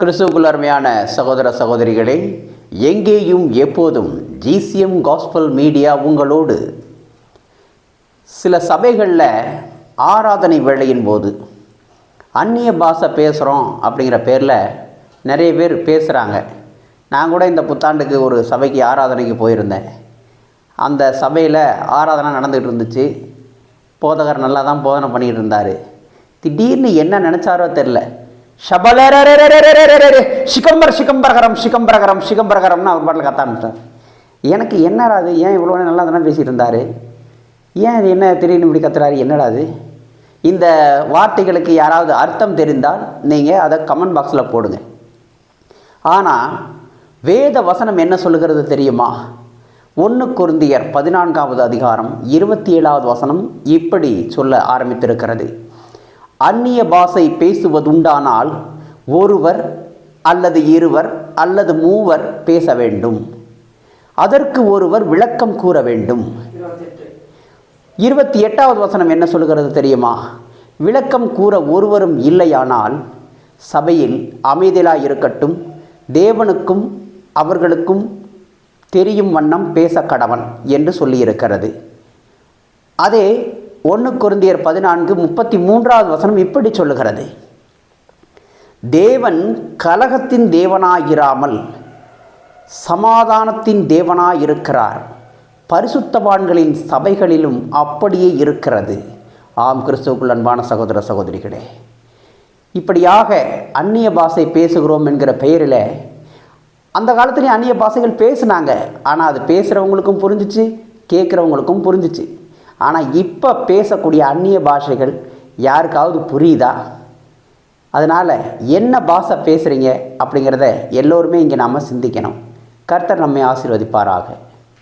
கிறிஸ்துவுக்குள் அருமையான சகோதர சகோதரிகளே எங்கேயும் எப்போதும் ஜிசிஎம் காஸ்பல் மீடியா உங்களோடு சில சபைகளில் ஆராதனை வேளையின் போது அந்நிய பாஷை பேசுகிறோம் அப்படிங்கிற பேரில் நிறைய பேர் பேசுகிறாங்க நான் கூட இந்த புத்தாண்டுக்கு ஒரு சபைக்கு ஆராதனைக்கு போயிருந்தேன். அந்த சபையில் ஆராதனை நடந்துகிட்டு இருந்துச்சு. போதகர் நல்லா தான் போதனை பண்ணிகிட்டு இருந்தார். திடீர்னு என்ன நினச்சாரோ தெரில ஷபலரே சிகம்பர் சிகம்பரகரம் சிகம்பரகரம் சிகம்பரகரம்னு அவர் பாட்டில் கத்த ஆரம்பிச்சார் எனக்கு என்னடா அது ஏன் இவ்வளோ நல்லா தானே பேசிகிட்டு இருந்தார் ஏன் அது என்ன திடீர்னு இப்படி கத்துறாரு என்னடா அது இந்த வார்த்தைகளுக்கு யாராவது அர்த்தம் தெரிந்தால் நீங்கள் அதை கமெண்ட் பாக்ஸில் போடுங்க ஆனால் வேத வசனம் என்ன சொல்லுகிறது தெரியுமா ஒன்று குருந்தியர் பதினான்காவது அதிகாரம் இருபத்தி ஏழாவது வசனம் இப்படி சொல்ல ஆரம்பித்திருக்கிறது அந்நிய பாஷை பேசுவதுண்டானால் ஒருவர் அல்லது இருவர் அல்லது மூவர் பேச வேண்டும். அதற்கு ஒருவர் விளக்கம் கூற வேண்டும். இருபத்தி எட்டாவது வசனம் என்ன சொல்கிறது தெரியுமா? விளக்கம் கூற ஒருவரும் இல்லையானால் சபையில் அமைதியாக இருக்கட்டும் தேவனுக்கும் அவர்களுக்கும் தெரியும் வண்ணம் பேச கடவன் என்று சொல்லியிருக்கிறது. அதே ஒன்று குருந்தியர் பதினான்கு முப்பத்தி மூன்றாவது வசனம் இப்படி சொல்லுகிறது. தேவன் கலகத்தின் தேவனாயிராமல் சமாதானத்தின் தேவனாயிருக்கிறார். பரிசுத்தவான்களின் சபைகளிலும் அப்படியே இருக்கிறது. ஆம் கிறிஸ்துவுக்குள் அன்பான சகோதர சகோதரிகளே இப்படியாக அந்நிய பாஷை பேசுகிறோம் என்கிற பெயரில் அந்த காலத்துலேயும் அந்நிய பாஷைகள் பேசுனாங்க. ஆனால் அது பேசுகிறவங்களுக்கும் புரிஞ்சிச்சு கேட்குறவங்களுக்கும் புரிஞ்சிச்சு. ஆனால் இப்போ பேசக்கூடிய அந்நிய பாஷைகள் யாருக்காவது புரியுதா? அதனால் என்ன பாஷை பேசுகிறீங்க அப்படிங்கிறத எல்லோருமே இங்கே நாம் சிந்திக்கணும். கர்த்தர் நம்மை ஆசீர்வதிப்பாராக.